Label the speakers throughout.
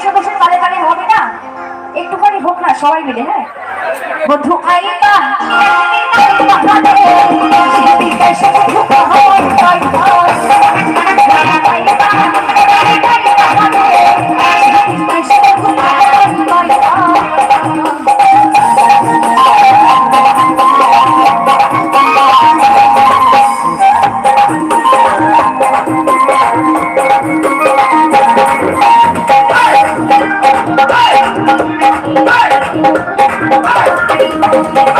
Speaker 1: বসে বসে কালে কালে হবে না একটুখানি হোক না সবাই মিলে হ্যাঁ বন্ধু আইবা Thank you.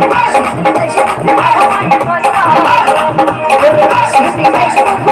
Speaker 1: Thank you.